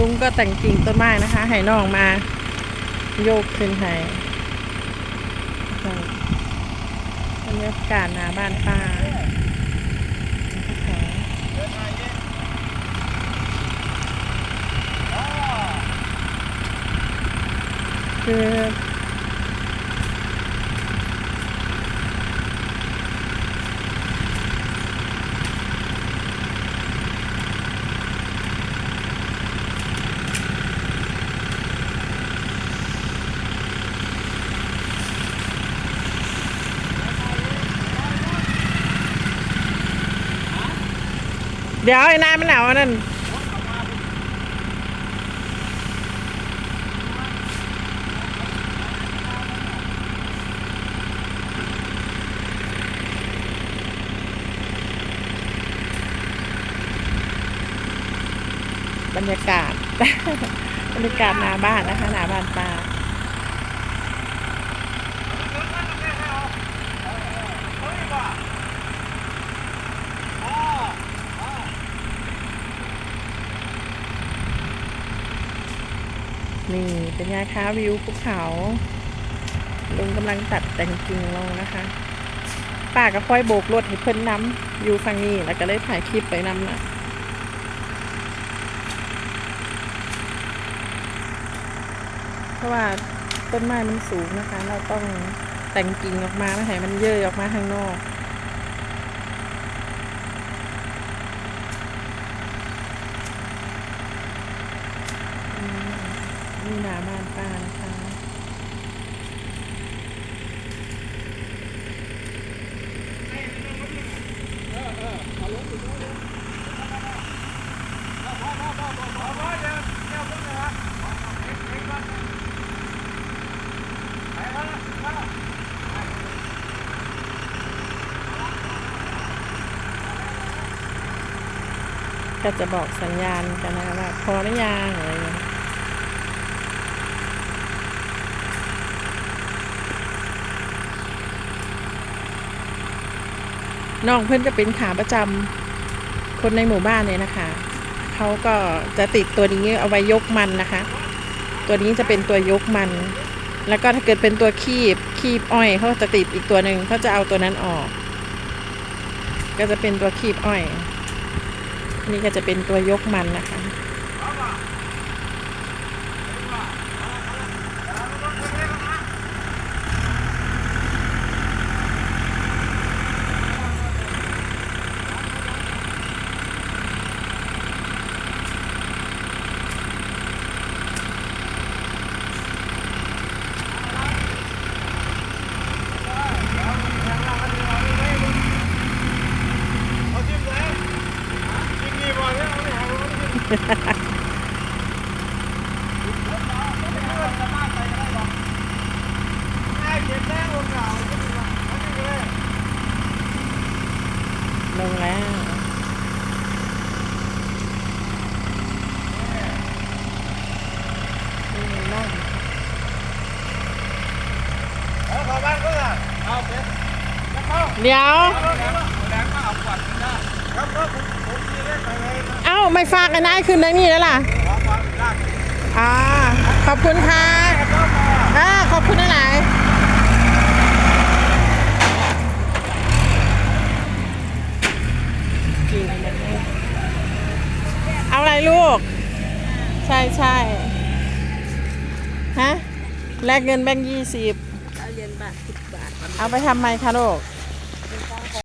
ลุงก็แต่งกิ่งต้นไม้นะคะ ให้น้องมา โยกขึ้นให้บรรยากาศหนาบ้านป้าคือ เดี๋ยวไอ้นายมันหนาวนั่นบรรยากาศ บรรยากาศหน้าบ้านนะคะหน้าบ้านป้า นี่ เป็นไงคะวิวภูเขาลุงกำลังตัดแต่งกิ่งลงนะคะป้าก็ค่อยโบกรถให้เพิ่นน้ำอยู่ฝั่งนี้แล้วก็เลยถ่ายคลิปไปนำนะเพราะว่าต้นไม้มันสูงนะคะ เราต้องแต่งกิ่งออกมาไม่ให้มันเยื่อออกมาข้างนอกีหน้าบานป้านะคะ ก็จะบอกสัญญาณกันนะคะว่าพอหรือยังอะไรอย่างเงี้ย น้องเพื่อนก็เป็นขาประจำคนในหมู่บ้านเลยนะคะเขาก็จะติดตัวนี้เอาไว้ยกมันนะคะ ตัวนี้จะเป็นตัวยกมัน แล้วก็ถ้าเกิดเป็นตัวคีบคีบอ้อยเขาจะติดอีกตัวหนึ่งเขาจะเอาตัวนั้นออก ก็จะเป็นตัวคีบอ้อย นี่ก็จะเป็นตัวยกมันนะคะ เอาจิ้มเลยจิ้มนี่บ่เนี่ยเอาเนี่ยเอาเนี่ยง่ายเก็บแรง ลงเหงาจิ้มมาเอาจิ้มเลยลงแล้วเอาเข้าบ้านก็ได้เอาเป็ดแล้วเดี๋ยว เอ้าไม่ฝากกันได้ขึ้นได้นี่แล้วล่ะอ่าขอบคุณค่ะอ่าขอบคุณหลายเอาอะไรลูก ใช่ใช่ฮะแลกเงินแบงค์ยี่สิบเอาเหรียญบาทสิบบาท เอาไปทำไมคะลูก